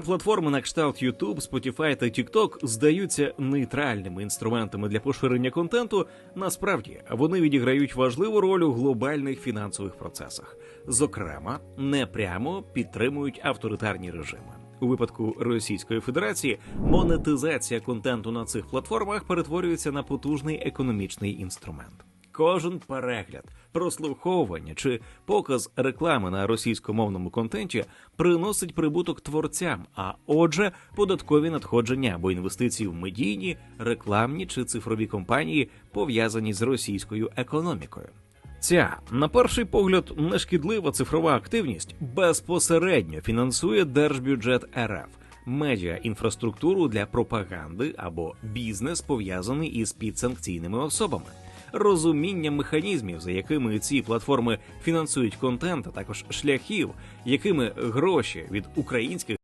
Платформи на кшталт YouTube, Spotify та TikTok здаються нейтральними інструментами для поширення контенту. Насправді вони відіграють важливу роль у глобальних фінансових процесах, зокрема, непрямо підтримують авторитарні режими. У випадку Російської Федерації монетизація контенту на цих платформах перетворюється на потужний економічний інструмент. Кожен перегляд, прослуховування чи показ реклами на російськомовному контенті приносить прибуток творцям, а отже, податкові надходження або інвестиції в медійні, рекламні чи цифрові компанії пов'язані з російською економікою. Ця, на перший погляд, нешкідлива цифрова активність безпосередньо фінансує держбюджет РФ, медіа інфраструктуру для пропаганди або бізнес пов'язаний із підсанкційними особами. Розуміння механізмів, за якими ці платформи фінансують контент, а також шляхів, якими гроші від українських